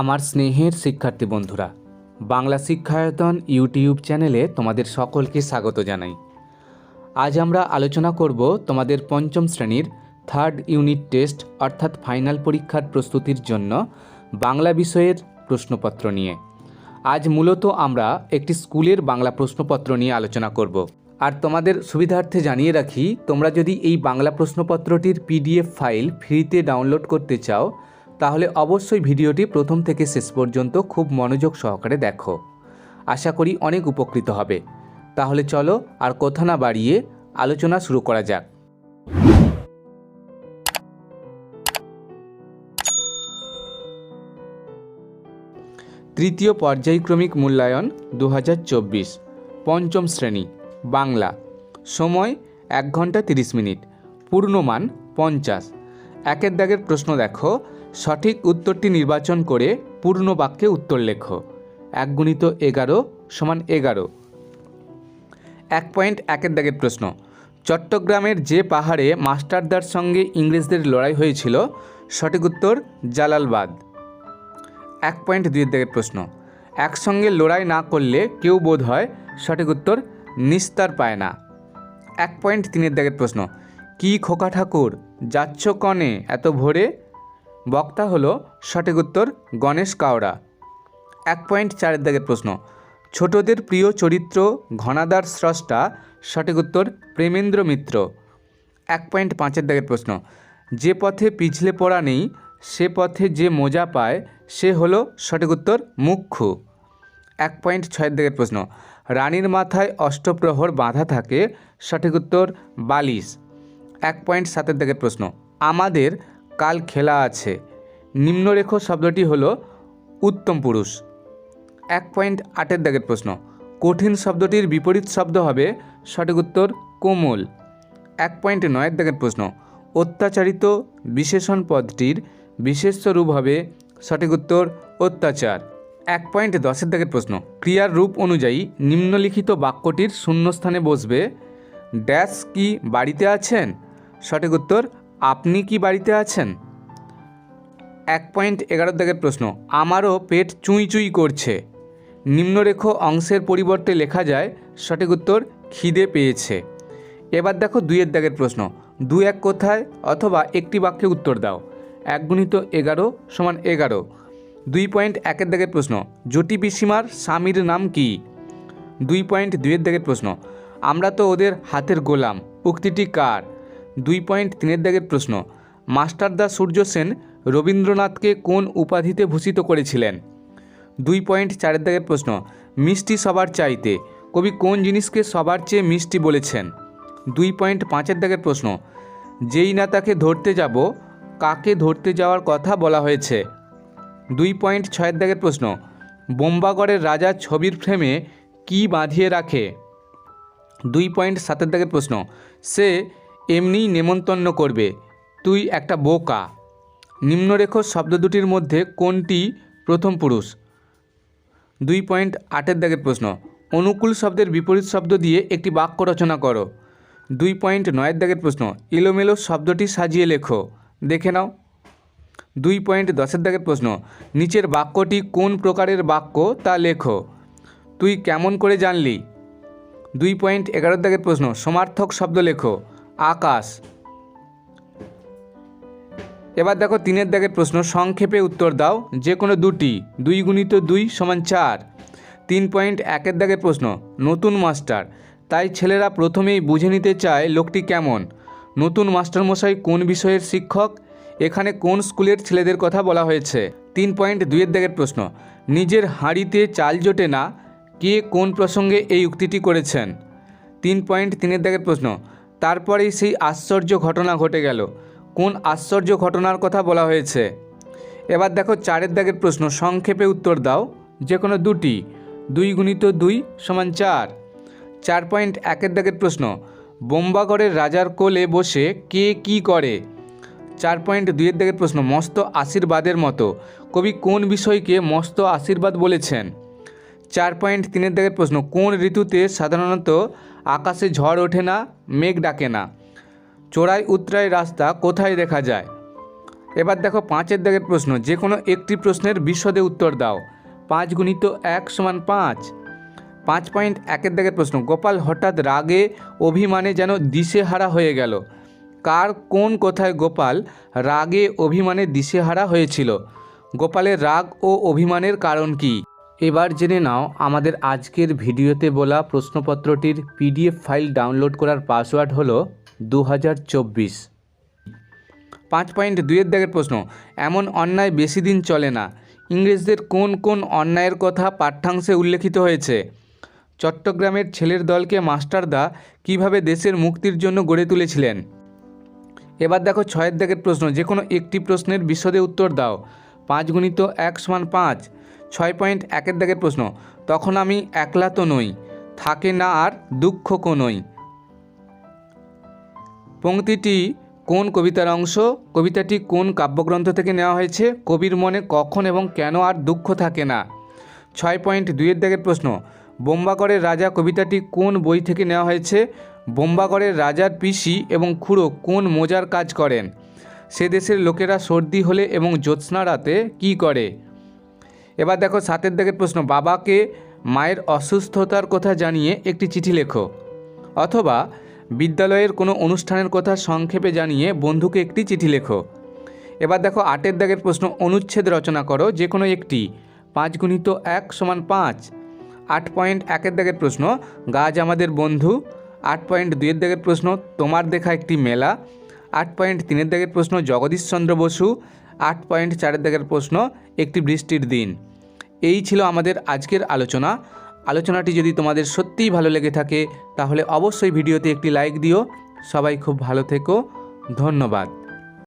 আমার স্নেহের শিক্ষার্থী বন্ধুরা, বাংলা শিক্ষায়তন ইউটিউব চ্যানেলে তোমাদের সকলকে স্বাগত জানাই। আজ আমরা আলোচনা করব তোমাদের পঞ্চম শ্রেণির থার্ড ইউনিট টেস্ট অর্থাৎ ফাইনাল পরীক্ষার প্রস্তুতির জন্য বাংলা বিষয়ের প্রশ্নপত্র নিয়ে। আজ মূলত আমরা একটি স্কুলের বাংলা প্রশ্নপত্র নিয়ে আলোচনা করব। আর তোমাদের সুবিধার্থে জানিয়ে রাখি, তোমরা যদি এই বাংলা প্রশ্নপত্রটির পিডিএফ ফাইল ফ্রিতে ডাউনলোড করতে চাও তাহলে অবশ্যই ভিডিওটি প্রথম থেকে শেষ পর্যন্ত খুব মনোযোগ সহকারে দেখো। আশা করি অনেক উপকৃত হবে। তাহলে চলো আর কথা না বাড়িয়ে আলোচনা শুরু করা যাক। তৃতীয় পর্যায়ক্রমিক মূল্যায়ন দু পঞ্চম শ্রেণি, বাংলা। সময় এক ঘণ্টা তিরিশ মিনিট, পূর্ণমান পঞ্চাশ। একের দাগের প্রশ্ন দেখো। সঠিক উত্তরটি নির্বাচন করে পূর্ণ বাক্যে উত্তর লেখো। এক গুণিত এগারো সমান এগারো। এক পয়েন্ট একের দাগের প্রশ্ন। চট্টগ্রামের যে পাহাড়ে মাস্টারদার সঙ্গে ইংরেজদের লড়াই হয়েছিল, সঠিক উত্তর জালালবাদ। এক পয়েন্ট দুইয়ের দাগের প্রশ্ন। একসঙ্গে লড়াই না করলে কেউ বোধ হয় সঠিক উত্তর নিস্তার পায় না। এক পয়েন্ট তিনের দাগের প্রশ্ন। কি খোকা ঠাকুর, যাচ্ছ কনে এত ভোরে? বক্তা হলো সঠিক উত্তর গণেশ কাওড়া। এক পয়েন্ট চারের দাগের প্রশ্ন, ছোটদের প্রিয় চরিত্র ঘনাদার স্রষ্টা সঠিক উত্তর প্রেমেন্দ্র মিত্র। এক পয়েন্ট পাঁচের দাগের প্রশ্ন, যে পথে পিছলে পড়া নেই, সে পথে যে মোজা পায়, সে হলো সঠিক উত্তর মুখ্য। এক পয়েন্ট ছয়ের দিকের প্রশ্ন, রানীর মাথায় অষ্টপ্রহর বাঁধা থাকে, সঠিক উত্তর বালিশ। এক পয়েন্ট সাতের দিকের প্রশ্ন, আমাদের কাল খেলা আছে। নিম্নরেখ শব্দটি হল উত্তম পুরুষ। এক পয়েন্ট আটের দাগের প্রশ্ন। কঠিন শব্দটির বিপরীত শব্দ হবে সঠিক উত্তর কোমল। এক পয়েন্ট নয়ের দাগের প্রশ্ন। অত্যাচারিত বিশেষণ পদটির বিশেষ্য রূপ হবে সঠিক উত্তর অত্যাচার। এক পয়েন্ট দশের দাগের প্রশ্ন। ক্রিয়ার রূপ অনুযায়ী নিম্নলিখিত বাক্যটির শূন্যস্থানে বসবে, ড্যাশ কি বাড়িতে আছেন? সঠিক উত্তর আপনি কি বাড়িতে আছেন? এক পয়েন্ট এগারো দাগের প্রশ্ন। আমারও পেট চুঁই চুঁই করছে। নিম্নরেখ অংশের পরিবর্তে লেখা যায়, সঠিক উত্তর খিদে পেয়েছে। এবার দেখো দুইয়ের দাগের প্রশ্ন। দু এক কোথায় অথবা একটি বাক্যে উত্তর দাও। এক গুণিত এগারো সমান এগারো। দুই পয়েন্ট একের দাগের প্রশ্ন। জটি পিসিমার স্বামীর নাম কি? দুই পয়েন্ট দুইয়ের দাগের প্রশ্ন। আমরা তো ওদের হাতের গোলাম। উক্তিটি কার? দুই পয়েন্ট তিনের দাগের প্রশ্ন মাস্টারদা সূর্য সেন রবীন্দ্রনাথকে কোন উপাধিতে ভূষিত করেছিলেন? দুই পয়েন্ট চারের দাগের প্রশ্ন, মিষ্টি সবার চাইতে, কবি কোন জিনিসকে সবার চেয়ে মিষ্টি বলেছেন? দুই পয়েন্ট পাঁচের দাগের প্রশ্ন, যেই না তাকে ধরতে যাব, কাকে ধরতে যাওয়ার কথা বলা হয়েছে? দুই পয়েন্ট ছয়ের দাগের প্রশ্ন, বোম্বাগড়ের রাজা ছবির ফ্রেমে কি বাঁধিয়ে রাখে? দুই পয়েন্ট সাতের দাগের প্রশ্ন, সে এমনিই নেমন্তন্ন করবে। তুই একটা বোকা। নিম্নরেখ শব্দ দুটির মধ্যে কোনটি প্রথম পুরুষ? দুই পয়েন্ট আটের দাগের প্রশ্ন। অনুকূল শব্দের বিপরীত শব্দ দিয়ে একটি বাক্য রচনা করো। দুই পয়েন্ট নয়ের দাগের প্রশ্ন। এলোমেলো শব্দটি সাজিয়ে লেখো। দেখে নাও। দুই পয়েন্ট দশের দাগের প্রশ্ন। নিচের বাক্যটি কোন প্রকারের বাক্য তা লেখো। তুই কেমন করে জানলি? দুই পয়েন্ট এগারোর দাগের প্রশ্ন। সমার্থক শব্দ লেখো। আকাশ। এবার দেখো তিনের দাগের প্রশ্ন, সংক্ষেপে উত্তর দাও, যে কোনো দুটি, দুই গুণিত দুই সমান চার। তিন পয়েন্ট একের দাগের প্রশ্ন, নতুন মাস্টার, তাই ছেলেরা প্রথমেই বুঝে নিতে চায় লোকটি কেমন। নতুন মাস্টারমশাই কোন বিষয়ের শিক্ষক? এখানে কোন স্কুলের ছেলেদের কথা বলা হয়েছে? তিন পয়েন্ট দুইয়ের দাগের প্রশ্ন, নিজের হাঁড়িতে চাল জোটে না, কে কোন প্রসঙ্গে এই উক্তিটি করেছেন? তিন পয়েন্ট তিনের দাগের প্রশ্ন তারপরেই সেই আশ্চর্য ঘটনা ঘটে গেল। কোন আশ্চর্য ঘটনার কথা বলা হয়েছে? এবার দেখো চারের দাগের প্রশ্ন, সংক্ষেপে উত্তর দাও। যে কোনো দুটি, দুই গুণিত দুই সমান চার। চার পয়েন্ট একের দাগের প্রশ্ন বোম্বাগড়ের রাজার কোলে বসে কে কি করে? চার পয়েন্ট দুইয়ের দাগের প্রশ্ন, মস্ত আশীর্বাদের মতো। কবি কোন বিষয়কে মস্ত আশীর্বাদ বলেছেন? চার পয়েন্ট তিনের দাগের প্রশ্ন, কোন ঋতুতে সাধারণত আকাশে ঝড় ওঠে না, মেঘ ডাকে না। চোরাই উত্তরাই রাস্তা কোথায় দেখা যায়? এবার দেখো পাঁচের দাগের প্রশ্ন যে কোনো একটি প্রশ্নের বিশদে উত্তর দাও। পাঁচ গুণিত এক সমান পাঁচ। পাঁচ পয়েন্ট একের দাগের প্রশ্ন, গোপাল হঠাৎ রাগে অভিমানে যেন দিশেহারা হয়ে গেল। কার কোন কথায় গোপাল রাগে অভিমানে দিশেহারা হয়েছিল? গোপালের রাগ ও অভিমানের কারণ কি? এবার জেনে নাও আমাদের আজকের ভিডিওতে বলা প্রশ্নপত্রটির পিডিএফ ফাইল ডাউনলোড করার পাসওয়ার্ড হলো দু পাঁচ পয়েন্ট দুইয়ের দাগের প্রশ্ন, এমন অন্যায় বেশি দিন চলে না। ইংরেজদের কোন কোন অন্যায়ের কথা পাঠ্যাংশে উল্লেখিত হয়েছে? চট্টগ্রামের ছেলের দলকে মাস্টারদা কীভাবে দেশের মুক্তির জন্য গড়ে তুলেছিলেন? এবার দেখো ছয়ের দাগের প্রশ্ন, যে কোনো একটি প্রশ্নের বিশদে উত্তর দাও। পাঁচ গুণিত এক সমান পাঁচ ছয় পয়েন্ট একের দাগের প্রশ্ন। তখন আমি একলা তো নই, থাকে না আর দুঃখ কোনই পংক্তিটি কোন কবিতার অংশ? কবিতাটি কোন কাব্যগ্রন্থ থেকে নেওয়া হয়েছে? কবির মনে কখন এবং কেন আর দুঃখ থাকে না? ছয় পয়েন্ট দুইয়ের দাগের প্রশ্ন, বোম্বাগড়ের রাজা কবিতাটি কোন বই থেকে নেওয়া হয়েছে? বোম্বাগড়ের রাজার পিসি এবং খুড়ো কোন মোজার কাজ করেন? সে দেশের লোকেরা সর্দি হলে এবং জ্যোৎস্না রাতে কী করে? এবার দেখো সাতের দাগের প্রশ্ন, বাবাকে মায়ের অসুস্থতার কথা জানিয়ে একটি চিঠি লেখো। অথবা বিদ্যালয়ের কোনো অনুষ্ঠানের কথা সংক্ষেপে জানিয়ে বন্ধুকে একটি চিঠি লেখো। এবার দেখো আটের দাগের প্রশ্ন, অনুচ্ছেদ রচনা করো যে কোনো একটি। পাঁচ গুণিত এক সমান পাঁচ। আট পয়েন্ট একের দাগের প্রশ্ন, গাছ আমাদের বন্ধু। আট পয়েন্ট দুইয়ের দাগের প্রশ্ন, তোমার দেখা একটি মেলা। আট পয়েন্ট তিনের দাগের প্রশ্ন, জগদীশচন্দ্র বসু। আট পয়েন্ট চারের দাগের প্রশ্ন, একটি বৃষ্টির দিন। এই ছিল আমাদের আজকের আলোচনা। আলোচনাটি যদি তোমাদের সত্যিই ভালো লেগে থাকে, তাহলে অবশ্যই ভিডিওতে একটি লাইক দিও। সবাই খুব ভালো থেকো। ধন্যবাদ।